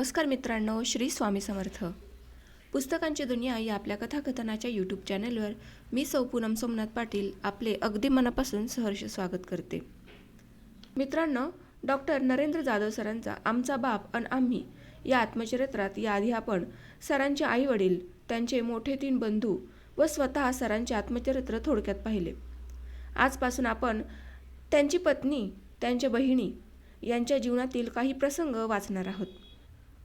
नमस्कार मित्रांनो श्री स्वामी समर्थ. पुस्तकांची दुनिया या आपल्या कथाकथनाच्या यूट्यूब चॅनलवर मी सौ पूनम सोमनाथ पाटील आपले अगदी मनापासून सहर्ष स्वागत करते. मित्रांनो डॉक्टर नरेंद्र जाधव सरांचा आमचा बाप अन आम्ही या आत्मचरित्रात याआधी आपण सरांचे आई वडील त्यांचे मोठे तीन बंधू व स्वतः सरांचे आत्मचरित्र थोडक्यात पाहिले. आजपासून आपण त्यांची पत्नी त्यांच्या बहिणी यांच्या जीवनातील काही प्रसंग वाचणार आहोत.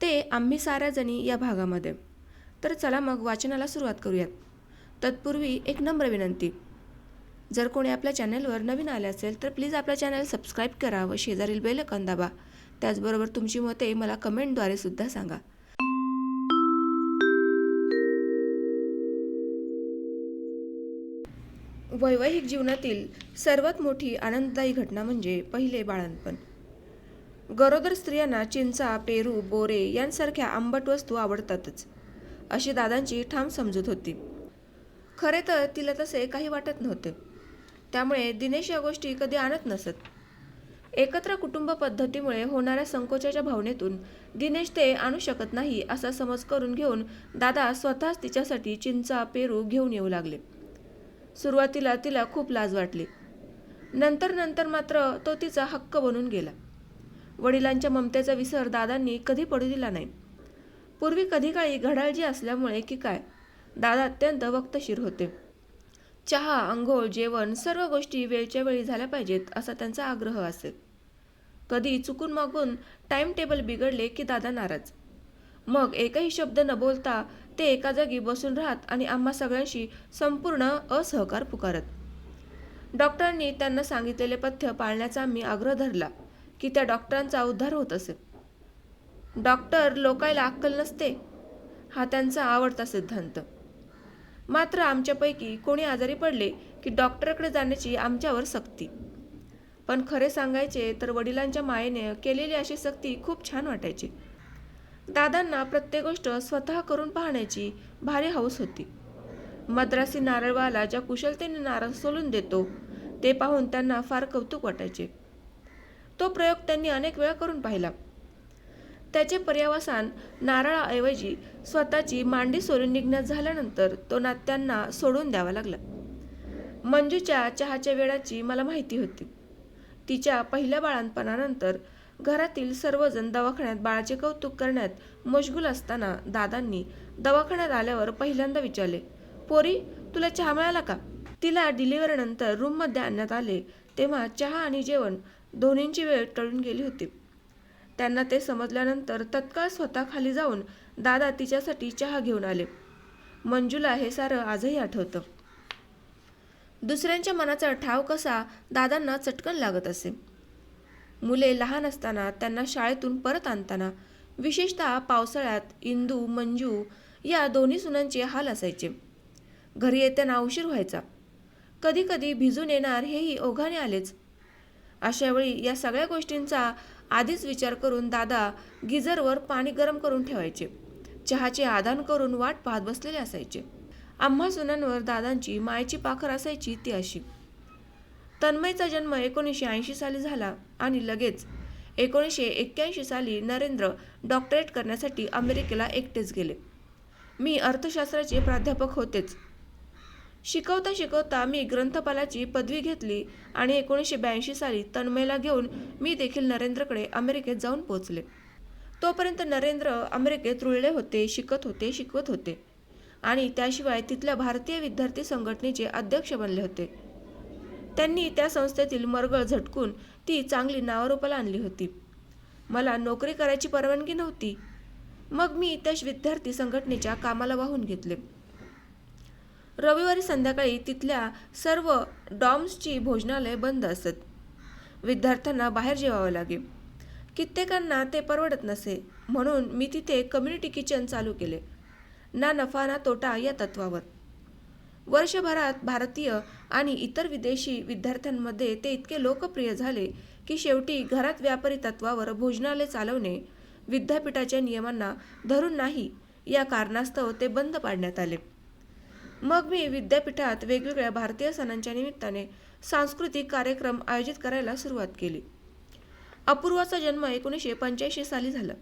ते आम्ही साऱ्या जणी या भागामध्ये. तर चला मग वाचनाला सुरुवात करूयात. तत्पूर्वी एक नम्र विनंती. जर कोणी आपल्या चॅनलवर नवीन आले असेल तर प्लीज आपल्या चॅनल सबस्क्राईब करा व शेजारील बेलकन दाबा. त्याचबरोबर तुमची मते मला कमेंटद्वारे सुद्धा सांगा. वैवाहिक जीवनातील सर्वात मोठी आनंददायी घटना म्हणजे पहिले बाळंतपण. गरोदर स्त्रियांना चिंचा पेरू बोरे यांसारख्या आंबट वस्तू आवडतातच अशी दादांची ठाम समजूत होती. खरे तर तिला तसे काही वाटत नव्हते. त्यामुळे दिनेश या गोष्टी कधी आणत नसत. एकत्र कुटुंब पद्धतीमुळे होणाऱ्या संकोचाच्या भावनेतून दिनेश ते आणू शकत नाही असा समज करून घेऊन दादा स्वतःच तिच्यासाठी चिंचा पेरू घेऊन येऊ लागले. सुरुवातीला तिला खूप लाज वाटली. नंतर नंतर मात्र तो तिचा हक्क बनून गेला. वडिलांच्या ममतेचा विसर दादांनी कधी पडू दिला नाही. पूर्वी कधी काळी घडाळजी असल्यामुळे की काय? दादा अत्यंत वक्तशीर होते. चहा अंघोळ जेवण सर्व गोष्टी वेळच्या वेळी झाल्या पाहिजेत असा त्यांचा आग्रह असे. कधी चुकून मागून टाइम टेबल बिघडले की दादा नाराज. मग एकही शब्द न बोलता ते एका जागी बसून राहत आणि आम्हा सगळ्यांशी संपूर्ण असहकार पुकारत. डॉक्टरांनी त्यांना सांगितलेले पथ्य पाळण्याचा आम्ही आग्रह धरला. की त्या डॉक्टरांचा उद्धार होत असे डॉक्टर लोकायला अक्कल नसते. हा त्यांचा आवडता सिद्धांत. मात्र आमच्यापैकी कोणी आजारी पडले की डॉक्टरकडे जाण्याची आमच्यावर सक्ती. पण खरे सांगायचे तर वडिलांच्या मायेने केलेली अशी सक्ती खूप छान वाटायची. दादांना प्रत्येक गोष्ट स्वतः करून पाहण्याची भारी हौस होती. मद्रासी नारळवाला ज्या कुशलतेने नारळ सोलून देतो ते पाहून त्यांना फार कौतुक वाटायचे. तो प्रयोग त्यांनी अनेक वेळा करून पाहिला. त्याचे पर्यावसान नारळाऐवजी स्वतःची मांडी सोलून निघण्यात झाल्यानंतर तो नात्यांना सोडून द्यावा लागला. मंजूच्या चहाच्या वेळाची मला माहिती होती. तिच्या पहिल्या बाळांपणानंतर घरातील सर्वजण दवाखान्यात बाळाचे कौतुक करण्यात मशगूल असताना दादांनी दवाखान्यात आल्यावर पहिल्यांदा विचारले पोरी तुला चहा मिळाला का? तिला डिलिव्हरीनंतर रूममध्ये आणण्यात आले तेव्हा चहा आणि जेवण दोन्हींची वेळ टळून गेली होती. त्यांना ते समजल्यानंतर तत्काळ स्वतः खाली जाऊन दादा तिच्यासाठी चहा घेऊन आले. मंजूला हे सारं आजही आठवतं. दुसऱ्यांच्या मनाचा ठाव कसा दादांना चटकन लागत असे. मुले लहान असताना त्यांना शाळेतून परत आणताना विशेषतः पावसाळ्यात इंदू मंजू या दोन्ही सुनांचे हाल असायचे. घरी येताना उशीर व्हायचा. कधी कधी भिजून येणार हेही ओघाने आलेच. अशावेळी या सगळ्या गोष्टींचा आधीच विचार करून दादा गिझरवर पाणी गरम करून ठेवायचे. चहाचे आदान करून वाट पाहत बसलेले असायचे. आम्हा सुनांवर दादांची मायची पाखर असायची ती अशी. तन्मयचा जन्म एकोणीसशे ऐंशी साली झाला आणि लगेच एकोणीसशे एक्क्याऐंशी साली नरेंद्र डॉक्टरेट करण्यासाठी अमेरिकेला एकटेच गेले. मी अर्थशास्त्राचे प्राध्यापक होतेच. शिकवता शिकवता मी ग्रंथपालाची पदवी घेतली आणि एकोणीसशे ब्याऐंशी साली तन्मयला घेऊन मी देखील नरेंद्रकडे अमेरिकेत जाऊन पोचले तोपर्यंत नरेंद्र अमेरिकेत रुळले होते शिकत होते शिकवत होते. आणि त्याशिवाय तिथल्या भारतीय विद्यार्थी संघटनेचे अध्यक्ष बनले होते. त्यांनी त्या संस्थेतील मरगळ झटकून ती चांगली नावारूपाला आणली होती. मला नोकरी करायची परवानगी नव्हती. मग मी त्या विद्यार्थी संघटनेच्या कामाला वाहून घेतले. रविवारी संध्याकाळी तिथल्या सर्व डॉम्सची भोजनालय बंद असत. विद्यार्थ्यांना बाहेर जेवावं लागे कित्येकांना ते परवडत नसे म्हणून मी तिथे कम्युनिटी किचन चालू केले. ना नफा ना तोटा या तत्वावर. वर्षभरात भारतीय आणि इतर विदेशी विद्यार्थ्यांमध्ये ते इतके लोकप्रिय झाले की शेवटी घरात व्यापारी तत्वावर भोजनालय चालवणे विद्यापीठाच्या नियमांना धरून नाही या कारणास्तव ते बंद पाडण्यात आले. मग मी विद्यापीठात वेगवेगळ्या भारतीय सणांच्या निमित्ताने सांस्कृतिक कार्यक्रम आयोजित करायला सुरुवात केली. अपूर्वाचा जन्म एकोणीसशे पंच्याऐंशी साली झाला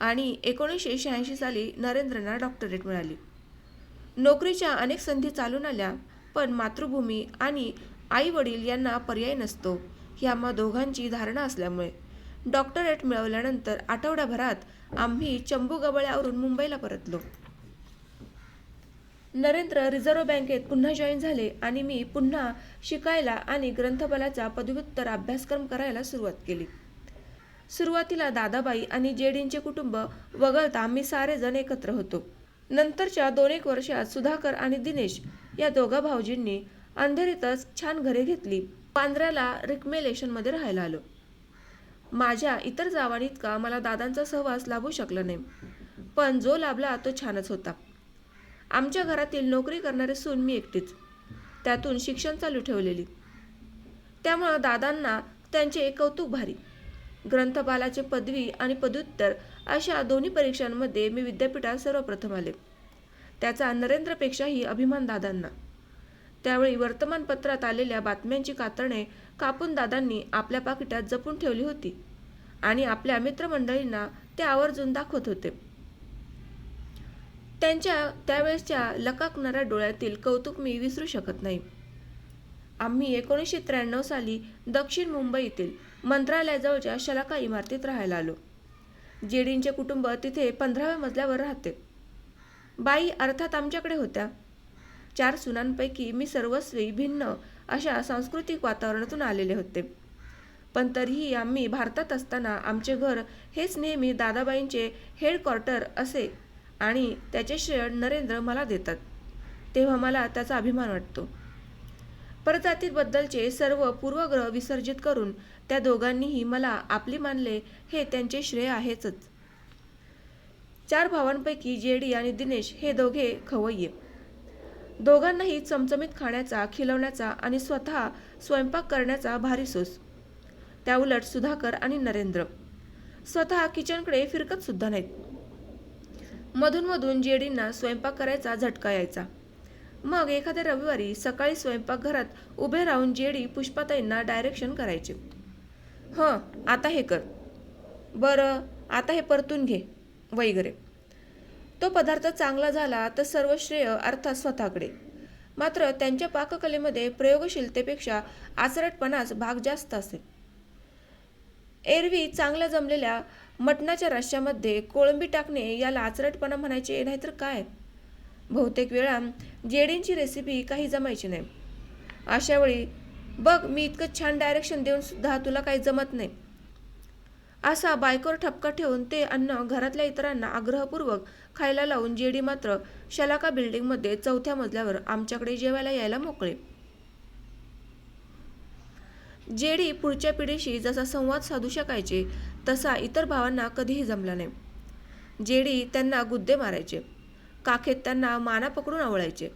आणि एकोणीसशे शहाऐंशी साली नरेंद्रना डॉक्टरेट मिळाली. नोकरीच्या अनेक संधी चालून आल्या पण मातृभूमी आणि आई वडील यांना पर्याय नसतो ही आम्हा दोघांची धारणा असल्यामुळे. डॉक्टरेट मिळवल्यानंतर आठवड्याभरात आम्ही चंबू गबळ्यावरून मुंबईला परतलो. नरेंद्र रिझर्व्ह बँकेत पुन्हा जॉईन झाले आणि मी पुन्हा शिकायला आणि ग्रंथपालाचा पदव्युत्तर अभ्यासक्रम करायला सुरुवात केली. सुरुवातीला दादाबाई आणि जेडींचे कुटुंब वगळता आम्ही सारेजण एकत्र होतो. नंतरच्या दोन एक वर्षात सुधाकर आणि दिनेश या दोघा भाऊजींनी अंधेरीतच छान घरे घेतली. पांढऱ्याला रिकमेलेशनमध्ये राहायला आलो. माझ्या इतर जावांइतका मला दादांचा सहवास लाभू शकला नाही. पण जो लाभला तो छानच होता. आमच्या घरातील नोकरी करणारे सून मी एकटीच. त्यातून शिक्षण चालू ठेवलेली. त्यामुळं दादांना त्यांचे कौतुक भारी. ग्रंथपालाचे पदवी आणि पदव्युत्तर अशा दोन्ही परीक्षांमध्ये मी विद्यापीठात सर्वप्रथम आले. त्याचा नरेंद्रपेक्षाही अभिमान दादांना. त्यावेळी वर्तमानपत्रात आलेल्या बातम्यांची कातरणे कापून दादांनी आपल्या पाकिटात जपून ठेवली होती आणि आपल्या मित्रमंडळींना ते आवर्जून दाखवत होते. त्यांच्या त्यावेळेसच्या लकाकणाऱ्या डोळ्यातील कौतुक मी विसरू शकत नाही. आम्ही एकोणीसशे त्र्याण्णव साली दक्षिण मुंबईतील मंत्रालयाजवळच्या शलाका इमारतीत राहायला आलो. जेडींचे कुटुंब तिथे पंधराव्या मजल्यावर राहते. बाई अर्थात आमच्याकडे होत्या. चार सुनांपैकी मी सर्वस्वी भिन्न अशा सांस्कृतिक वातावरणातून आलेले होते. पण तरीही आम्ही भारतात असताना आमचे घर हेच नेहमी दादाबाईंचे हेडक्वार्टर असे आणि त्याचे श्रेय नरेंद्र मला देतात. तेव्हा मला त्याचा अभिमान वाटतो. परजातीबद्दलचे सर्व पूर्वग्रह विसर्जित करून त्या दोघांनीही मला आपली मानले हे त्यांचे श्रेय आहेच चार भावांपैकी जेडी आणि दिनेश हे दोघे खवय्ये. दोघांनाही चमचमीत खाण्याचा खिलवण्याचा आणि स्वतः स्वयंपाक करण्याचा भारी सोस. त्याउलट सुधाकर आणि नरेंद्र. स्वतः किचनकडे फिरकत सुद्धा नाहीत. मधूनमधून जेडींना स्वयंपाक करायचा झटका यायचा. मग एखाद्या रविवारी सकाळी स्वयंपाकघरात उभे राहून जेडी पुष्पाताईंना डायरेक्शन करायचे. हं आता हे कर. बरं आता हे परतून घे वगैरे. तो पदार्थ चांगला झाला तर सर्व श्रेय अर्थात स्वतःकडे. मात्र त्यांच्या पाककलेमध्ये प्रयोगशीलतेपेक्षा आचरटपणाच भाग जास्त असेल एरवी चांगल्या जमलेल्या मटणाच्या रश्श्यामध्ये कोळंबी टाकणे याला आचरटपणा म्हणायचे नाहीतर काय? बहुतेक वेळा जेडींची रेसिपी काही जमायची नाही. अशा वेळी बघ मी इतकं छान डायरेक्शन देऊन सुद्धा तुला काही जमत नाही. असा बायकोवर ठपका ठेवून ते अन्न घरातल्या इतरांना आग्रहपूर्वक खायला लावून जेडी मात्र शलाका बिल्डिंगमध्ये चौथ्या मजल्यावर आमच्याकडे जेवायला यायला मोकळे. जेडी पुढच्या पिढीशी जसा संवाद साधू शकायचे तसा इतर भावांना कधीही जमला नाही. जेडी त्यांना गुद्दे मारायचे. काखेत त्यांना माना पकडून आवळायचे.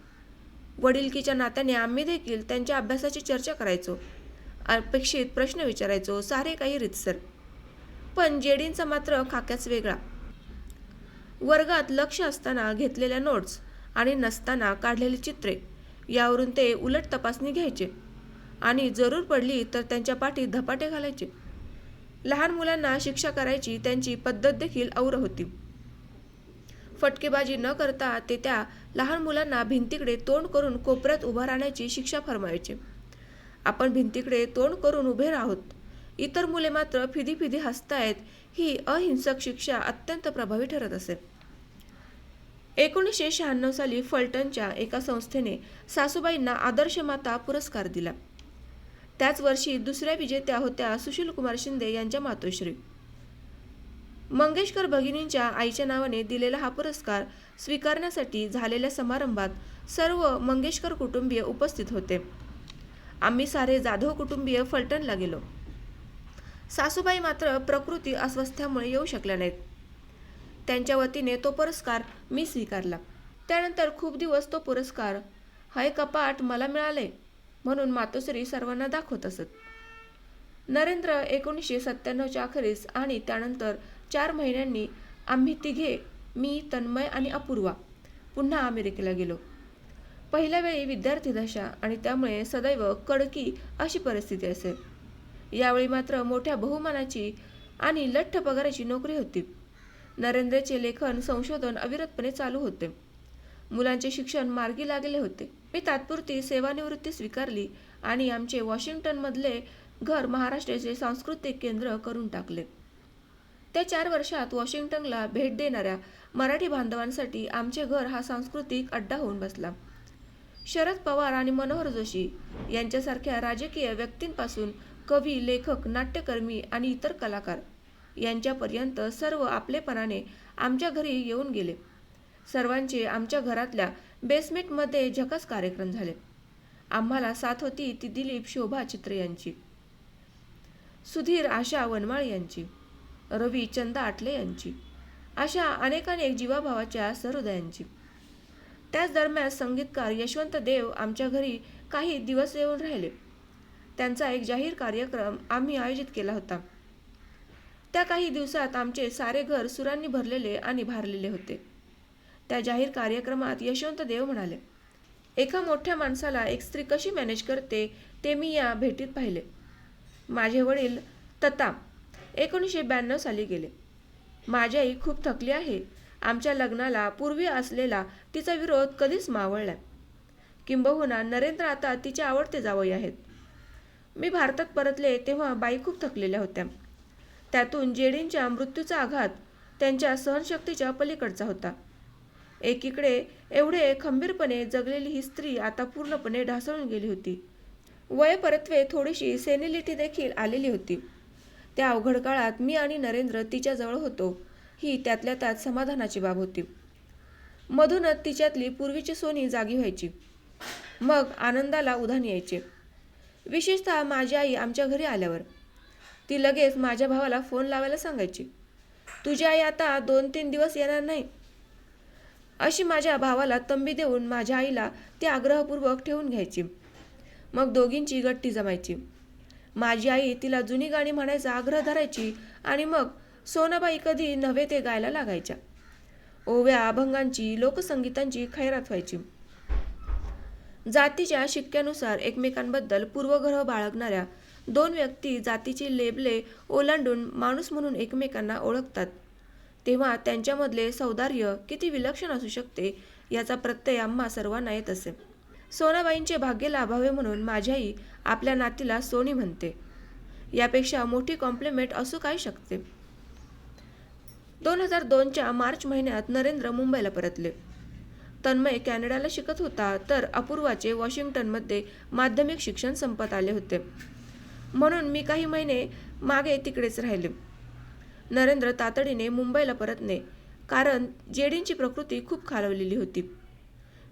वडिलकीच्या नात्याने आम्ही देखील त्यांच्या अभ्यासाची चर्चा करायचो. अपेक्षित प्रश्न विचारायचो सारे काही रितसर. पण जेडींचा मात्र खाक्याच वेगळा. वर्गात लक्ष असताना घेतलेल्या नोट्स आणि नसताना काढलेली चित्रे यावरून ते उलट तपासणी घ्यायचे. आणि जरूर पडली तर त्यांच्या पाठीत धपाटे घालायचे. लहान मुलांना शिक्षा करायची त्यांची पद्धत देखील और होती. फटकेबाजी न करता ते त्या लहान मुलांना भिंतीकडे तोंड करून कोपऱ्यात उभा राहण्याची शिक्षा फरमायचे. आपण भिंतीकडे तोंड करून उभे राहोत. इतर मुले मात्र फिदी फिदी हसतायत. ही अहिंसक शिक्षा अत्यंत प्रभावी ठरत असे. एकोणीसशे शहाण्णव साली फलटणच्या एका संस्थेने सासूबाईंना आदर्श माता पुरस्कार दिला. त्याच वर्षी दुसऱ्या विजेत्या होत्या सुशीलकुमार शिंदे यांच्या मातोश्री. मंगेशकर भगिनींच्या आईच्या नावाने दिलेला हा पुरस्कार स्वीकारण्यासाठी झालेल्या समारंभात सर्व मंगेशकर कुटुंबीय उपस्थित होते. आम्ही सारे जाधव कुटुंबीय फलटणला गेलो. सासूबाई मात्र प्रकृती अस्वस्थ्यामुळे येऊ शकल्या नाहीत. त्यांच्या वतीने तो पुरस्कार मी स्वीकारला. त्यानंतर खूप दिवस तो पुरस्कार हाय कपाट मला मिळाले म्हणून मातोश्री सर्वांना दाखवत असत. नरेंद्र एकोणीसशे सत्त्याण्णवच्या अखेरीस आणि त्यानंतर चार महिन्यांनी आम्ही तिघे मी तन्मय आणि अपूर्वा पुन्हा अमेरिकेला गेलो. पहिल्या वेळी विद्यार्थी दशा आणि त्यामुळे सदैव कडकी अशी परिस्थिती असेल. यावेळी मात्र मोठ्या बहुमानाची आणि लठ्ठ पगाराची नोकरी होती. नरेंद्रचे लेखन संशोधन अविरतपणे चालू होते. मुलांचे शिक्षण मार्गी लागले होते. मी तात्पुरती सेवानिवृत्ती स्वीकारली आणि आमचे वॉशिंग्टनमधले घर महाराष्ट्राचे सांस्कृतिक केंद्र करून टाकले. त्या चार वर्षात वॉशिंग्टनला भेट देणाऱ्या मराठी बांधवांसाठी आमचे घर हा सांस्कृतिक अड्डा होऊन बसला. शरद पवार आणि मनोहर जोशी यांच्यासारख्या राजकीय व्यक्तींपासून कवी लेखक नाट्यकर्मी आणि इतर कलाकार यांच्यापर्यंत सर्व आपलेपणाने आमच्या घरी येऊन गेले. सर्वांचे आमच्या घरातल्या बेसमेंटमध्ये झकास कार्यक्रम झाले. आम्हाला साथ होती ती दिलीप शोभा चित्रे यांची. सुधीर आशा वनमाळ यांची. रवी चंदा आटले यांची. अशा अनेकानेक जीवाभावाच्या सहृदयांची. त्याच दरम्यान संगीतकार यशवंत देव आमच्या घरी काही दिवस येऊन राहिले. त्यांचा एक जाहीर कार्यक्रम आम्ही आयोजित केला होता. त्या काही दिवसात आमचे सारे घर सुरांनी भरलेले आणि भारलेले होते. त्या जाहीर कार्यक्रमात यशवंत देव म्हणाले एका मोठ्या माणसाला एक स्त्री कशी मॅनेज करते ते मी या भेटीत पाहिले. माझे वडील तता एकोणीसशे ब्याण्णव साली गेले. माझी आई खूप थकली आहे. आमच्या लग्नाला पूर्वी असलेला तिचा विरोध कधीच मावळला किंबहुना नरेंद्र आता तिचे आवडते जावई आहेत. मी भारतात परतले तेव्हा बाई खूप थकलेल्या होत्या. त्यातून जेडींच्या मृत्यूचा आघात त्यांच्या सहनशक्तीच्या पलीकडचा होता. एकीकडे एवढे खंबीरपणे जगलेली ही स्त्री आता पूर्णपणे ढासळून गेली होती. वय परत्वे थोडीशी सेनिलिटी देखील आलेली होती. त्या अवघड काळात मी आणि नरेंद्र तिच्याजवळ होतो. ही त्यातल्या त्यात समाधानाची बाब होती. मधूनच तिच्यातली पूर्वीची सोनी जागी व्हायची. मग आनंदाला उधाण यायचे. विशेषतः माझी आई आमच्या घरी आल्यावर. ती लगेच माझ्या भावाला फोन लावायला सांगायची. तुझी आई आता दोन तीन दिवस येणार नाही. अशी माझ्या भावाला तंबी देऊन माझ्या आईला ती आग्रहपूर्वक ठेवून घ्यायची. मग दोघींची गट्टी जमायची. माझी आई तिला जुनी गाणी म्हणायचा आग्रह धरायची आणि मग सोनाबाई कधी नव्हे ते गायला लागायच्या. ओव्या अभंगांची लोकसंगीतांची खैरात व्हायची. जातीच्या शिक्क्यानुसार एकमेकांबद्दल पूर्वग्रह बाळगणाऱ्या दोन व्यक्ती जातीची लेबले ओलांडून माणूस म्हणून एकमेकांना ओळखतात. तेव्हा त्यांच्यामधले सौदार्य किती विलक्षण असू शकते याचा प्रत्यय आम्हा सर्वांना येत असे. सोनाबाईंचे भाग्य लाभावे म्हणून माझ्याही आपल्या नातीला सोनी म्हणते. यापेक्षा मोठी कॉम्प्लिमेंट असू काय शकते? दोन हजार दोनच्या मार्च महिन्यात नरेंद्र मुंबईला परतले. तन्मय कॅनडाला शिकत होता तर अपूर्वाचे वॉशिंग्टनमध्ये माध्यमिक शिक्षण संपत आले होते. म्हणून मी काही महिने मागे तिकडेच राहिले. नरेंद्र तातडीने मुंबईला परतणे कारण जेडींची प्रकृती खूप खालवलेली होती.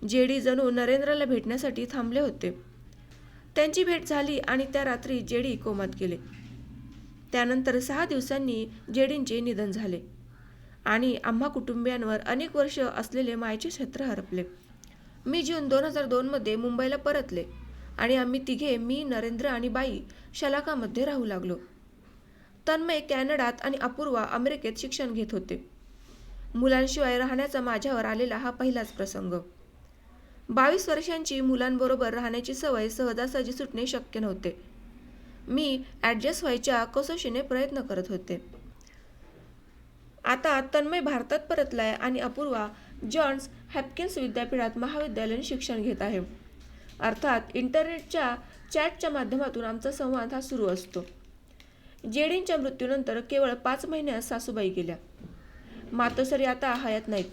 जेडी जणू नरेंद्रला भेटण्यासाठी थांबले होते. त्यांची भेट झाली आणि त्या रात्री जेडी कोमात गेले. त्यानंतर सहा दिवसांनी जेडींचे निधन झाले आणि आम्हा कुटुंबियांवर अनेक वर्ष असलेले मायचे क्षेत्र हरपले. मी जून दोन हजार दोनमध्ये मुंबईला परतले आणि आम्ही तिघे मी नरेंद्र आणि बाई शलाकामध्ये राहू लागलो. तन्मय कॅनडात आणि अपूर्वा अमेरिकेत शिक्षण घेत होते. मुलांशिवाय राहण्याचा माझ्यावर आलेला हा पहिलाच प्रसंग. बावीस वर्षांची मुलांबरोबर राहण्याची सवय सहजासहजी सुटणे शक्य नव्हते. मी ॲडजस्ट व्हायच्या कसोशीने प्रयत्न करत होते. आता तन्मय भारतात परतलाय आणि अपूर्वा जॉन्स हॅपकिन्स विद्यापीठात महाविद्यालयीन शिक्षण घेत आहे. अर्थात इंटरनेटच्या चॅटच्या माध्यमातून आमचा संवाद हा सुरू असतो. जेडींच्या मृत्यूनंतर केवळ पाच महिन्यात सासूबाई गेल्या. मातोसरी आता हयात नाहीत.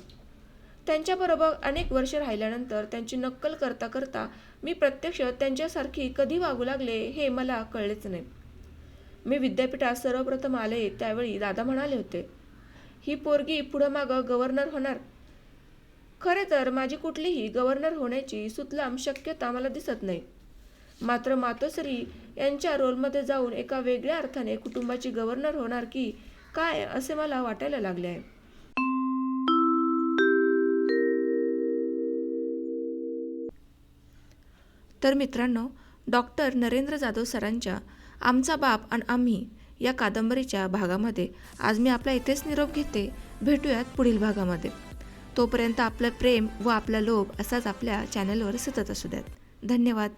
त्यांच्याबरोबर अनेक वर्ष राहिल्यानंतर त्यांची नक्कल करता करता मी प्रत्यक्ष त्यांच्यासारखी कधी वागू लागले हे मला कळलेच नाही. मी विद्यापीठात सर्वप्रथम आले त्यावेळी दादा म्हणाले होते ही पोरगी पुढं मागं गव्हर्नर होणार. खरे तर माझी कुठलीही गव्हर्नर होण्याची सुतलाम शक्यता मला दिसत नाही. मात्र मातोश्री यांच्या रोलमध्ये जाऊन एका वेगळ्या अर्थाने कुटुंबाची गव्हर्नर होणार की काय असे मला वाटायला लागले आहे. तर मित्रांनो डॉक्टर नरेंद्र जाधव सरांच्या आमचा बाप आणि आम्ही या कादंबरीच्या भागामध्ये आज मी आपला इथेच निरोप घेते. भेटूयात पुढील भागामध्ये. तोपर्यंत आपलं प्रेम व आपला लोभ असाच आपल्या चॅनलवर सतत असू द्यात. धन्यवाद.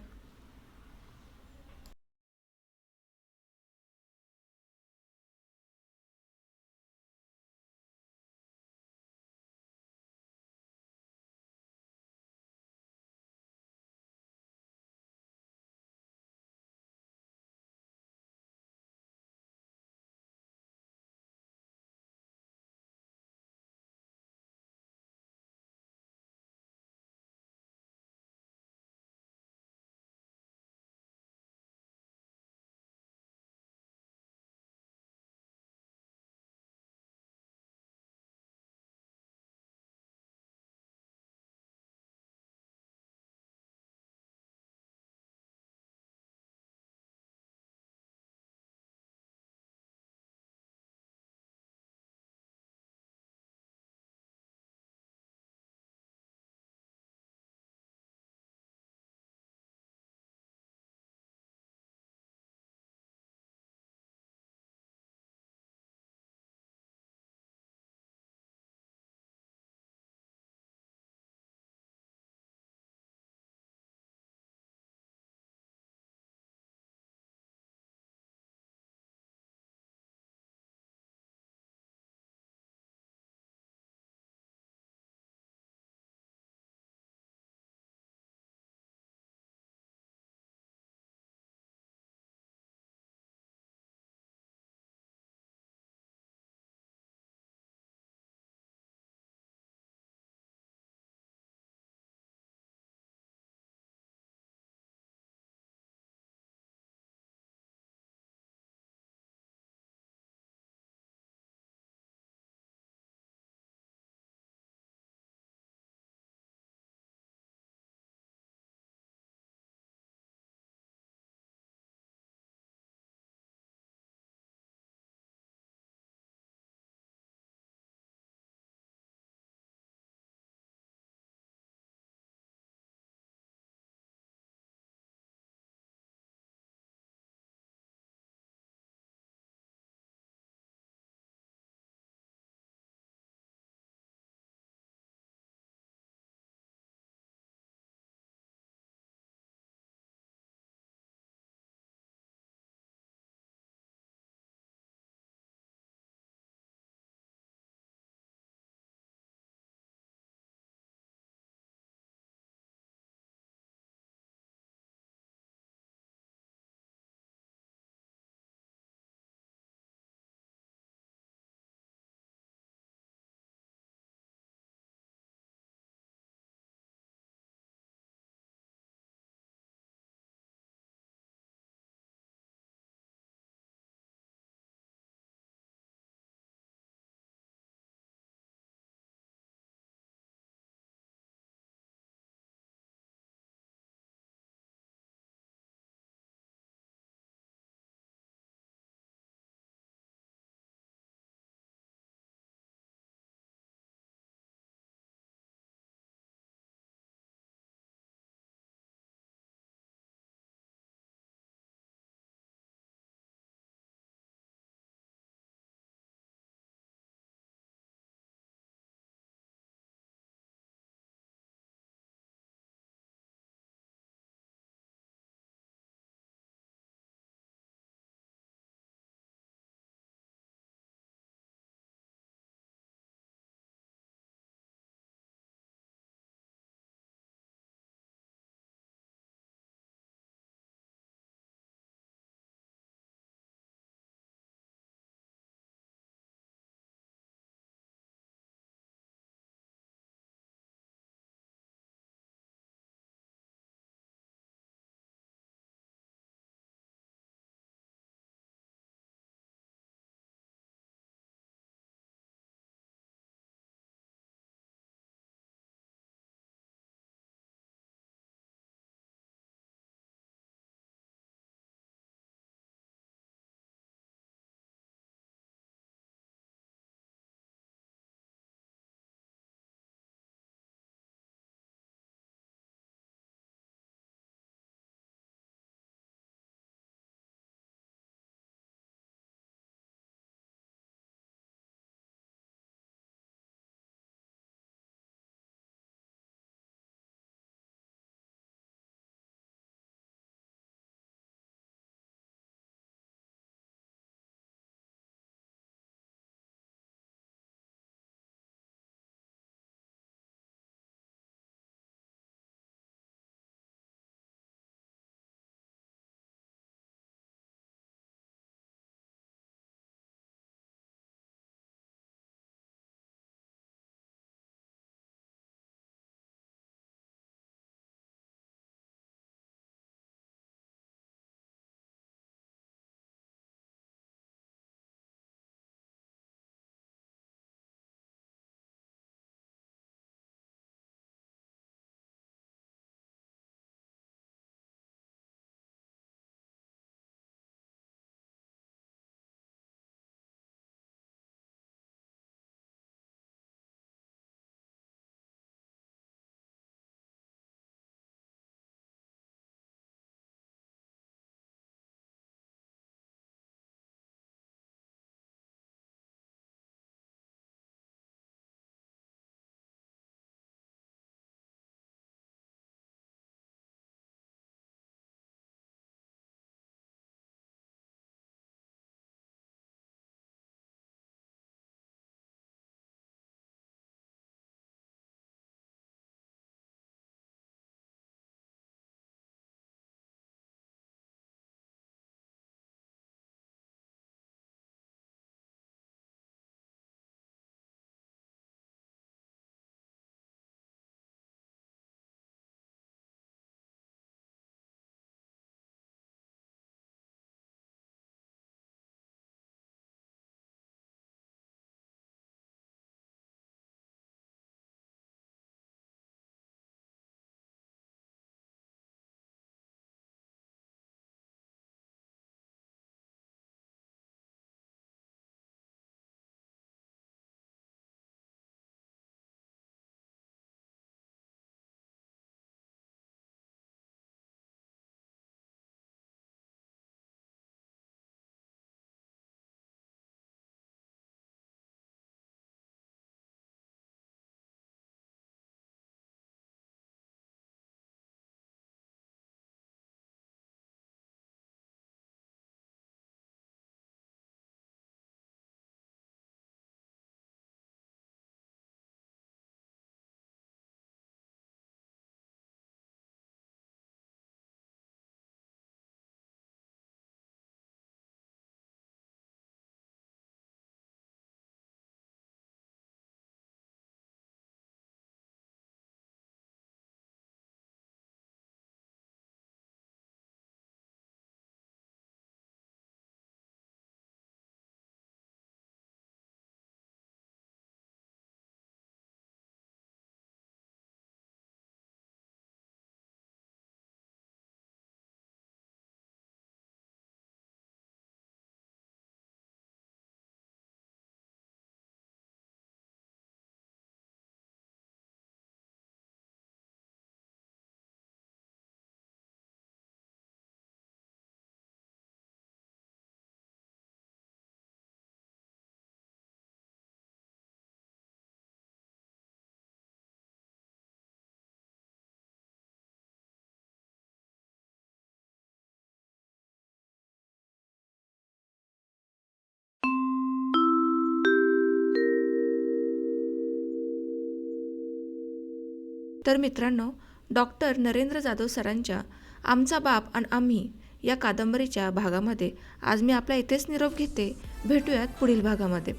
तर मित्रांनो डॉक्टर नरेंद्र जाधव सरांच्या आमचा बाप आणि आम्ही या कादंबरीच्या भागामध्ये आज मी आपला इथेच निरोप घेते. भेटूयात पुढील भागामध्ये.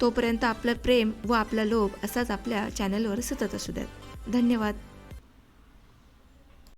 तोपर्यंत आपलं प्रेम व आपला लोभ असाच आपल्या चॅनलवर सतत असू द्यात. धन्यवाद.